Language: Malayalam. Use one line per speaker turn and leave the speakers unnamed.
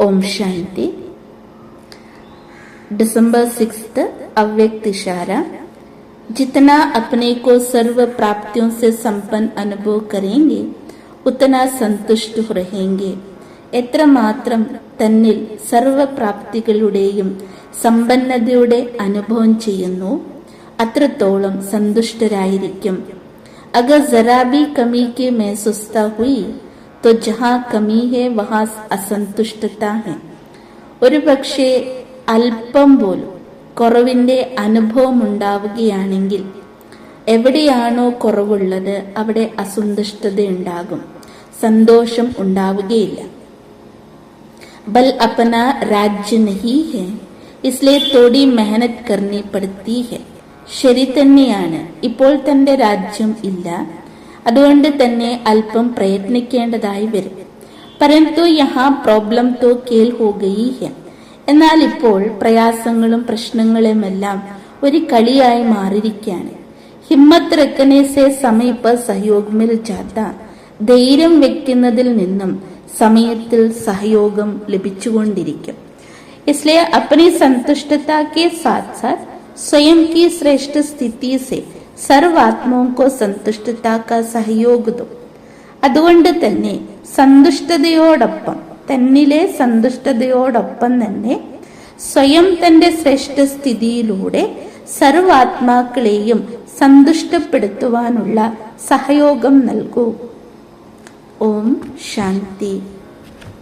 ओम शांति दिसंबर सिक्स अव्यक्त इशारा जितना अपने को सर्व प्राप्तियों से संपन्न अनुभव करेंगे उतना സന്തുഷ്ട रहेंगे എത്രമാത്രം തന്നിൽ സർവപ്രാപ്തികളുടെയും സമ്പന്നതയുടെ അനുഭവം ചെയ്യുന്നു അത്രത്തോളം സന്തുഷ്ടരായിരിക്കും अगर जरा भी कमी की महसूसता हुई तो जहाँ കമി ഹെ വഹാ അസന്തുഷ്ടത ഹെ ഒരു പക്ഷേ അല്പം പോലും കുറവിന്റെ അനുഭവം ഉണ്ടാവുകയാണെങ്കിൽ എവിടെയാണോ കുറവുള്ളത് അവിടെ അസന്തുഷ്ടതയുണ്ടാകും സന്തോഷം ഉണ്ടാവുകയില്ല. ബൽ അപ്പന രാജ്യ നഹി ഹെ ഇസ്ലേ തോടി മെഹനത് കർണി പെടുത്തി ഹെ. ശരി തന്നെയാണ് ഇപ്പോൾ തന്റെ രാജ്യം ഇല്ല അതുകൊണ്ട് തന്നെ അല്പം പ്രയത്നിക്കേണ്ടതായി വരും. പരന്തു യഹാ പ്രോബ്ലം തോ കേൽ ഹോഗയി എന്നാൽ ഇപ്പോൾ പ്രയാസങ്ങളും പ്രശ്നങ്ങളുമെല്ലാം ഒരു കളിയായി മാറിയിരിക്കുകയാണ്. ഹിമ്മത്ത് റക്കനെ സെ സമയപ്പ് സഹയോഗമിൽ ചാത്ത. ധൈര്യം വെക്കുന്നതിൽ നിന്നും സമയത്തിൽ സഹയോഗം ലഭിച്ചുകൊണ്ടിരിക്കും. इसलिए अपनी संतुष्टता के साथ साथ स्वयं की श्रेष्ठ स्थिति से സർവാത്മാവും കോ സന്തുഷ്ടത കാ സഹयोग അതുകൊണ്ട് തന്നെ സന്തുഷ്ടതയോടൊപ്പം തന്നിലെ സന്തുഷ്ടതയോടൊപ്പം തന്നെ സ്വയം തന്റെ ശ്രേഷ്ഠ സ്ഥിതിയിലൂടെ സർവാത്മാക്കളെയും സന്തുഷ്ടപ്പെടുത്തുവാനുള്ള സഹയോഗം നൽകൂ. ഓം ശാന്തി.